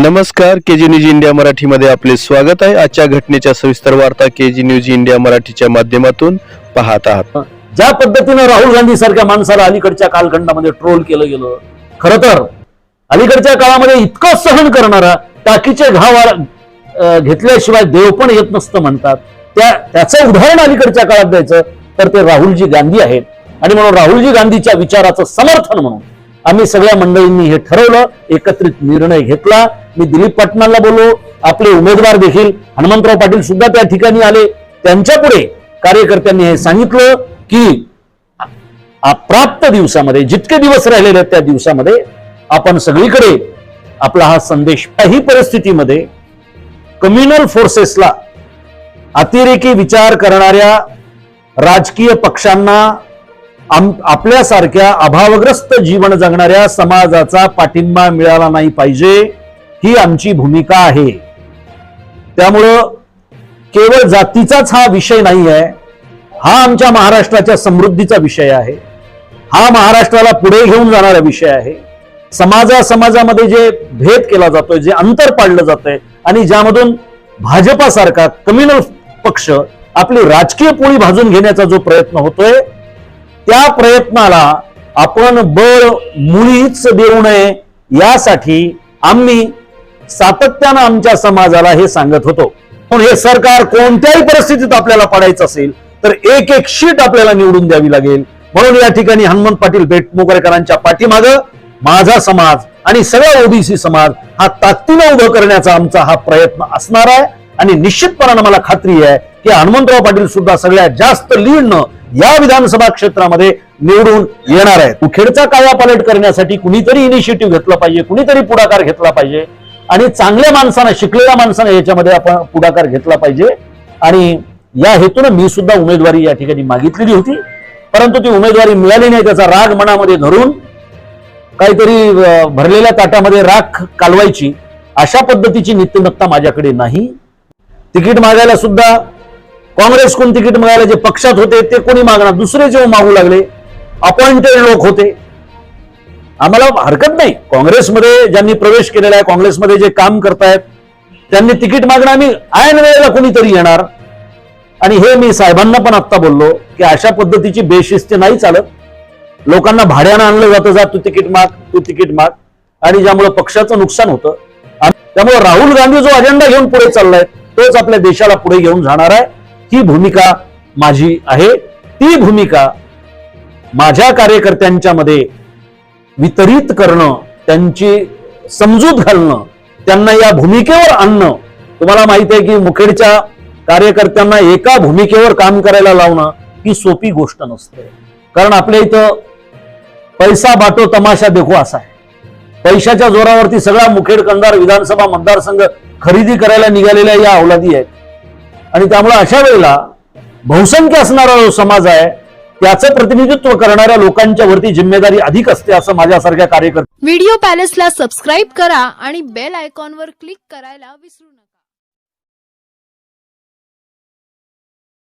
नमस्कार के जी news India मराठीमध्ये आपले स्वागत आहे. आजच्या घटनेच्या सविस्तर वार्ता के जी न्यूज इंडिया मराठीच्या माध्यमातून पाहत आहात. ज्या पद्धतीनं राहुल गांधी सारख्या माणसाला अलीकडच्या कालखंडामध्ये ट्रोल केलं गेलं खर तर अलीकडच्या काळामध्ये इतकं सहन करणारा टाकीचे घाव घेतल्याशिवाय देव पण येत नसतं म्हणतात. त्या त्याचं उदाहरण अलीकडच्या काळात द्यायचं तर ते राहुलजी गांधी आहेत. आणि म्हणून राहुलजी गांधीच्या विचाराचं समर्थन म्हणून आम्ही सगळ्या मंडळींनी हे ठरवलं एकत्रित निर्णय घेतला. मी दिलीप पाटणाला बोललो आपले उमेदवार देखील हनुमंतराव पाटील सुद्धा त्या ठिकाणी आले. त्यांच्या पुढे कार्यकर्त्यांनी हे सांगितलं की प्राप्त दिवसामध्ये जितके दिवस राहिलेले आहेत त्या दिवसामध्ये आपण सगळीकडे आपला हा संदेश काही परिस्थितीमध्ये कम्युनल फोर्सेसला अतिरेकी विचार करणाऱ्या राजकीय पक्षांना आपल्यासारख्या अभावग्रस्त जीवन जगणाऱ्या समाजाचा पाठिंबा मिळाला नाही पाहिजे ही आमची भूमिका आहे. त्यामुळं केवळ जातीचाच हा विषय नाही आहे हा आमच्या महाराष्ट्राच्या समृद्धीचा विषय आहे. हा महाराष्ट्राला पुढे घेऊन जाणारा विषय आहे. समाजा समाजामध्ये जे भेद केला जातोय जे अंतर पाडलं जातंय आणि ज्यामधून भाजपासारखा कम्युनल पक्ष आपली राजकीय पोळी भाजून घेण्याचा जो प्रयत्न होतोय त्या प्रयत्नाला आपण बळ मुळीच देऊ नये यासाठी आम्ही सातत्यानं आमच्या समाजाला हे सांगत होतो. पण हे सरकार कोणत्याही परिस्थितीत आपल्याला पडायचं असेल तर एक एक शीट आपल्याला निवडून द्यावी लागेल. म्हणून या ठिकाणी हनुमंत पाटील बेटमुगरेकरांच्या पाठीमाग माझा समाज आणि सगळा ओबीसी समाज हा ताकदीनं उभं करण्याचा आमचा हा प्रयत्न असणार आहे. आणि निश्चितपणानं मला खात्री आहे की हनुमंतराव पाटील सुद्धा सगळ्यात जास्त लीडनं या विधानसभा क्षेत्रामध्ये निवडून येणार आहेत. उखेडचा कायापालट करण्यासाठी कुणीतरी इनिशिएटिव्ह घेतला पाहिजे कुणीतरी पुढाकार घेतला पाहिजे आणि चांगल्या माणसानं शिकलेल्या माणसानं याच्यामध्ये आपण पुढाकार घेतला पाहिजे. आणि या हेतून मी सुद्धा उमेदवारी या ठिकाणी मागितलेली होती. परंतु ती उमेदवारी मिळाली नाही त्याचा राग मनामध्ये धरून काहीतरी भरलेल्या ताटामध्ये राख कालवायची अशा पद्धतीची नित्यमत्ता माझ्याकडे नाही. तिकीट मागायला सुद्धा काँग्रेस कोण तिकीट मागायला जे पक्षात होते ते कोणी मागणार? दुसरे जेव्हा मागू लागले अपॉइंटेड लोक होते. आम्हाला हरकत नाही. काँग्रेसमध्ये ज्यांनी प्रवेश केलेला आहे काँग्रेसमध्ये जे काम करतायत त्यांनी तिकीट मागणं आम्ही ऐन वेळेला कोणीतरी येणार. आणि हे मी साहेबांना पण आत्ता बोललो की अशा पद्धतीची बेशिस्ती नाही चालत. लोकांना भाड्यानं आणलं जातं जा तू तिकीट माग तू तिकीट माग. आणि ज्यामुळे पक्षाचं नुकसान होतं. त्यामुळे राहुल गांधी जो अजेंडा घेऊन पुढे चाललाय तोच आपल्या देशाला पुढे घेऊन जाणार आहे. ही भूमिका माझी आहे. ती भूमिका माझ्या कार्यकर्त्यांच्या मध्ये वितरित करणं त्यांची समजूत घालणं त्यांना या भूमिकेवर आणणं. तुम्हाला माहिती आहे की मुखेडच्या कार्यकर्त्यांना एका भूमिकेवर काम करायला लावणं ही सोपी गोष्ट नसते. कारण आपल्या इथं पैसा बाटो तमाशा देखो असा आहे. पैशाच्या जोरावरती सगळा मुखेड कंदार विधानसभा मतदारसंघ खरेदी करायला निघालेल्या या अवलादी आहेत. आणि त्यामुळे अशा वेळेला बहुसंख्य असणारा जो समाज आहे त्याचं प्रतिनिधित्व करणाऱ्या लोकांच्या वरती जिम्मेदारी अधिक असते असं माझ्यासारख्या कार्यकर्ते व्हिडिओ पॅलेसला सबस्क्राईब करा आणि बेल आयकॉनवर क्लिक करायला विसरू नका.